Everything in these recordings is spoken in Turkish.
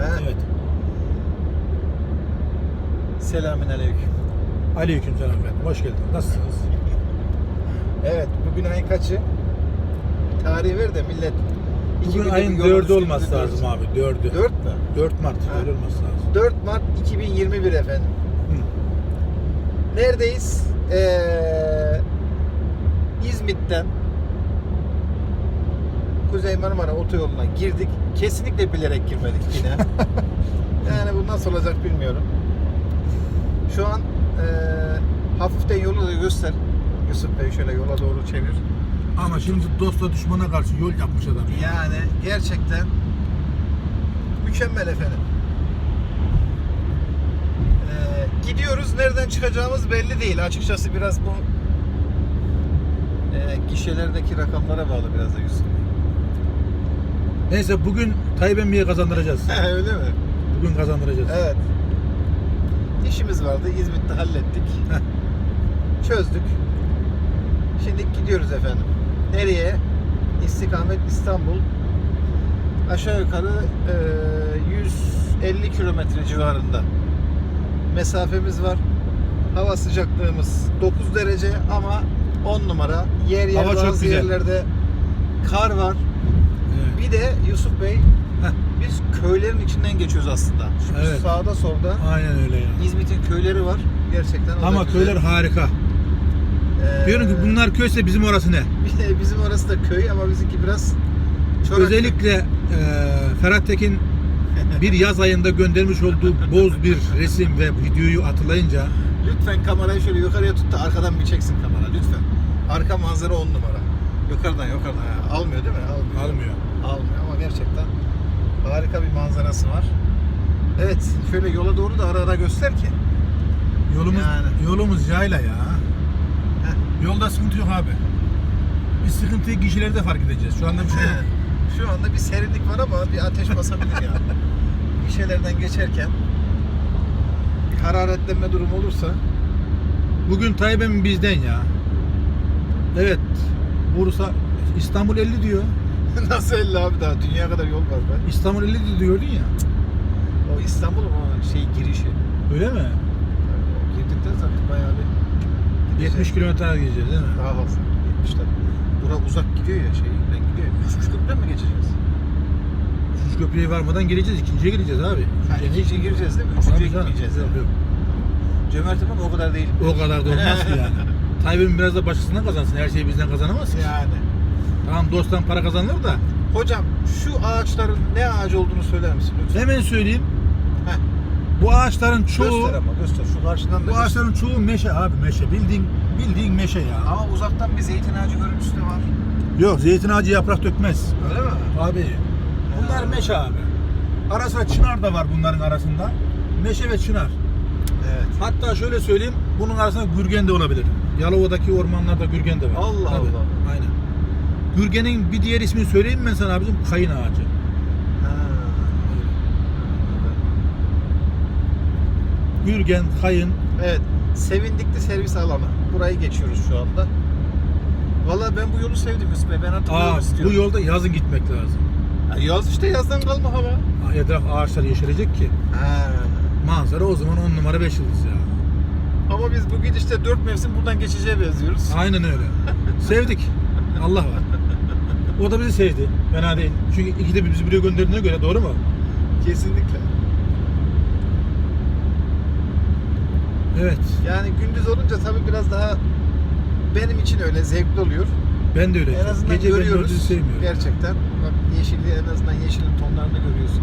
He? Evet. Selamün aleyküm. Aleyküm selam efendim. Hoş geldin. Nasılsınız? Evet, bugün ayın kaçı? Tarihi ver de millet. iki Bugün günde ayın yolun 4'ü üstünde olması görsün. lazım abi. 4'ü. 4 mü? 4 Mart. Ha. Öyle olması lazım. 4 Mart 2021 efendim. Neredeyiz? Ee, İzmit'ten Kuzey Marmara Otoyolu'na girdik. Kesinlikle bilerek girmedik yine. yani bu nasıl olacak bilmiyorum. Şu an ee, hafiften yolu da göster. Yusuf Bey şöyle yola doğru çevir. Ama şimdi dosta düşmana karşı yol yapmış adam. Yani gerçekten mükemmel efendim. Ee, gidiyoruz. Nereden çıkacağımız belli değil. Açıkçası biraz bu e, gişelerdeki rakamlara bağlı biraz da Yusuf. Neyse bugün Tayyip Emmi'ye kazandıracağız. Öyle mi? Bugün kazandıracağız. Evet. İşimiz vardı. İzmit'te hallettik. Çözdük. Şimdi gidiyoruz efendim. Nereye? İstikamet İstanbul. Aşağı yukarı e, 150 kilometre civarında mesafemiz var. Hava sıcaklığımız 9 derece ama 10 numara. Yer yer Hava çok bazı güzel. yerlerde kar var. Bir de Yusuf Bey biz köylerin içinden geçiyoruz aslında. Şu Evet. sağda solda Aynen öyle ya. İzmit'in köyleri var. Gerçekten Ama güzel. köyler harika. Ee, Diyorum ki bunlar köyse bizim orası ne? bizim orası da köy ama bizimki biraz çorak. Özellikle e, Ferhat Tekin bir yaz ayında göndermiş olduğu boz bir resim ve videoyu hatırlayınca Lütfen kamerayı şöyle yukarıya tut da arkadan bir çeksin kamera lütfen. Arka manzara on numara. Yukarıdan yukarıdan. Ha, Almıyor değil mi? Almıyor. almıyor. Almıyor ama gerçekten harika bir manzarası var. Evet, şöyle yola doğru da ara ara göster ki. Yolumuz Yani. yolumuz yayla ya. Heh. Yolda sıkıntı yok abi. Biz sıkıntıyı kişilerde fark edeceğiz. Şu anda bir şey yok. Şu anda bir serinlik var ama bir ateş basabilir ya. bir şeylerden geçerken bir hararetlenme durumu olursa Bugün Tayyip bizden ya. Evet. Bursa İstanbul 50 diyor. nasıl 50 abi daha dünya kadar yol var be. İstanbul 50 diyor diyordun ya. O İstanbul'un o şey girişi. Öyle mi? O girdikten sonra bayağı bir 70 kilometre gideceğiz değil mi? daha fazla. 70 tabii. Bura uzak gidiyor ya şey. Ben gidiyor. Üçüncü köprüden mi geçeceğiz? Üçüncü köprüye varmadan geleceğiz. ikinciye gireceğiz abi. Ha, Üçüncüye ikinciye gireceğiz değil mi? Üçüncüye canım. gitmeyeceğiz. Yok, yok. Cömert ama o kadar değil. O kadar da olmaz ki yani. Tayyip Emin biraz da başkasından kazansın. Her şeyi bizden kazanamaz ki. Yani. Tamam dosttan para kazanılır da. Hocam şu ağaçların ne ağacı olduğunu söyler misin lütfen? Hemen söyleyeyim. Heh. Bu ağaçların çoğu Göster ama göster. Şu karşıdan da bu göster. ağaçların çoğu meşe abi meşe. Bildiğin bildiğin meşe ya. Ama uzaktan bir zeytin ağacı görüntüsü de var. Yok zeytin ağacı yaprak dökmez. Öyle mi? Abi bunlar meşe abi. Ara sıra çınar da var bunların arasında. Meşe ve çınar. Evet. Hatta şöyle söyleyeyim bunun arasında gürgen de olabilir. Yalova'daki ormanlarda gürgen de var. Allah Allah. Aynen. Gürgenin bir diğer ismini söyleyeyim mi ben sana abicim? Kayın ağacı. Gürgen, kayın. Evet. Sevindikli servis alanı. Burayı geçiyoruz şu anda. Vallahi ben bu yolu sevdim Yusuf Bey. Ben Aa, yolu bu istiyorum. yolda yazın gitmek lazım. Ya Yaz işte yazdan kalma hava. Aa, Etraf ağaçlar yeşerecek ki. Ha. Manzara o zaman 10 numara 5 yıldız ya. Ama biz bu gidişte dört mevsim buradan geçeceğe benziyoruz. Aynen öyle. Sevdik. Allah var. O da bizi sevdi. Fena değil. Çünkü ikide bir bizi buraya gönderdiğine göre doğru mu? Kesinlikle. Evet. Yani gündüz olunca tabii biraz daha benim için öyle zevkli oluyor. Ben de öyle. En azından Gece görüyoruz. sevmiyorum. Gerçekten. Bak yeşilliği en azından yeşilin tonlarını görüyorsun.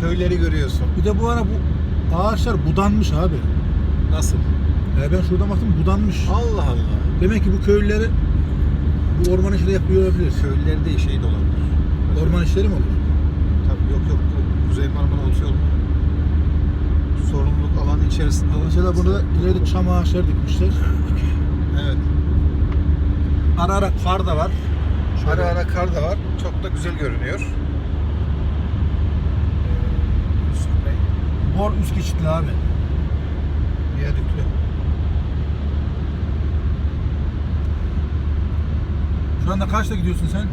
Köyleri görüyorsun. Bir de bu ara bu ağaçlar budanmış abi. Nasıl? Ya ben şuradan baktım budanmış. Allah Allah. Demek ki bu köylüleri bu orman işleri yapıyor olabilir. Köylerde şey de olabilir. Orman işleri mi olur? Tabii yok yok bu Kuzey Marmara Otoyolu sorumluluk alanı içerisinde. Mesela burada ileride çam ağaçları dikmişler. Evet. Ara ara kar da var. Ara ara kar da var. Çok da güzel görünüyor. Ee, Bor üst geçitli abi. Viyadüklü. Şu anda kaçta gidiyorsun sen?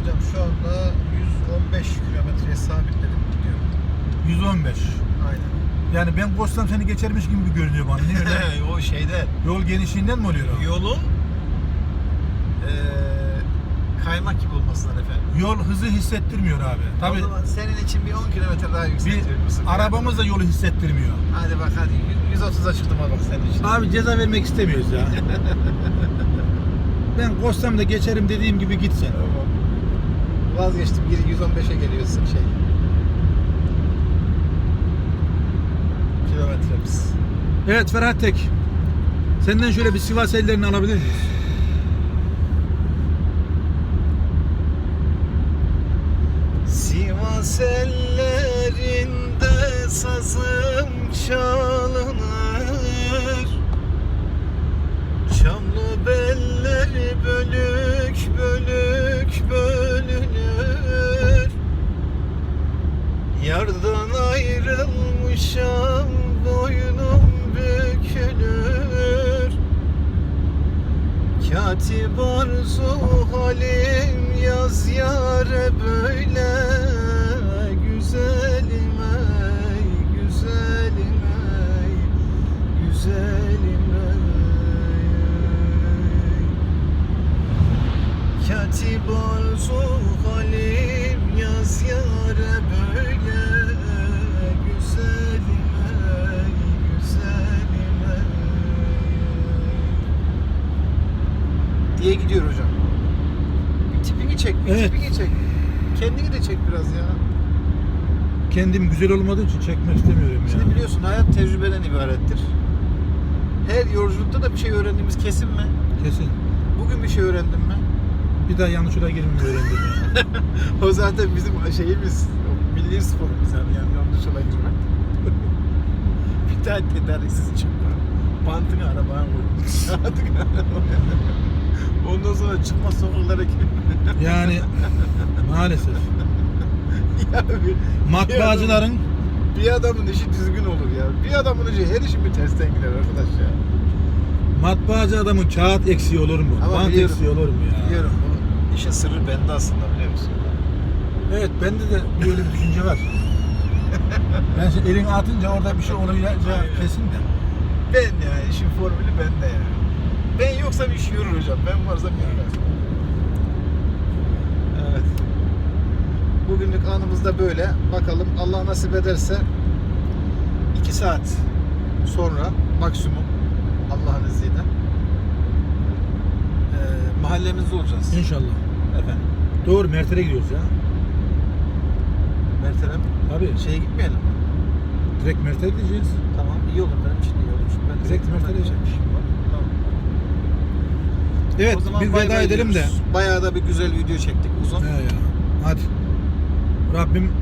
Hocam şu anda 115 kilometreye sabitledim. 115. Aynen. Yani ben koşsam seni geçermiş gibi görünüyor bana. Niye öyle? o şeyde Yol genişliğinden mi oluyor o? yolun eee kaymak gibi olmasından efendim. Yol hızı hissettirmiyor abi. Tabii O zaman senin için bir 10 kilometre daha bir yükseltiyor musun? arabamız da yolu hissettirmiyor. Hadi bak hadi 130'a çıktım bak senin için. Abi ceza vermek istemiyoruz ya. ben koşsam da geçerim dediğim gibi gitsen. Tamam. Vazgeçtim. Bir 115'e geliyorsun şey. Kilometremiz. Evet Ferhat Tek. Senden şöyle bir Sivas ellerini alabilir miyiz? Sivas ellerinde sazım çalınır ayrılmışam boynum bükülür. Katip arzu halim yaz yare böyle Kendini de çek biraz ya. Kendim güzel olmadığı için çekmek istemiyorum ya. Şimdi biliyorsun hayat tecrübeden ibarettir. Her yolculukta da bir şey öğrendiğimiz kesin mi? Kesin. Bugün bir şey öğrendim mi? Bir daha yanlış yola girmeyi öğrendim ya. o zaten bizim şeyimiz, o milli sporumuz yani, yani yanlış yola girmek. bir tane tedariksiz çıkma. Bantını arabaya koy. Artık Ondan sonra çıkma sokaklara gir. Yani maalesef. ya bir, Matbaacıların Bir adamın işi düzgün olur ya. Bir adamın işi her işi bir tersten gider arkadaş ya. matbaacı adamın kağıt eksiği olur mu? Ama Bant biliyorum. eksiği olur mu ya? Biliyorum bu işin sırrı bende aslında biliyor musun? Evet bende de böyle bir düşünce var. Ben elini atınca orada bir şey olacağı kesin de. Ben ya işin formülü bende ya. Ben yoksa bir iş yürür hocam. Ben varsam yürümez. Evet. Bugünlük anımız da böyle. Bakalım Allah nasip ederse 2 saat sonra maksimum Allah'ın izniyle eee mahallemizde olacağız. İnşallah. Efendim. Doğru Mert'e gidiyoruz ya. Mertelem Tabii. şeye gitmeyelim mi? Direkt Mert'e gideceğiz. Tamam iyi olur benim için iyi olur. Çünkü ben Direkt zaten Mert'e gidecek gidelim. işim var. Tamam. Evet bir veda edelim de. Bayağı da bir güzel video çektik uzun. He ya. Hadi. Rabbim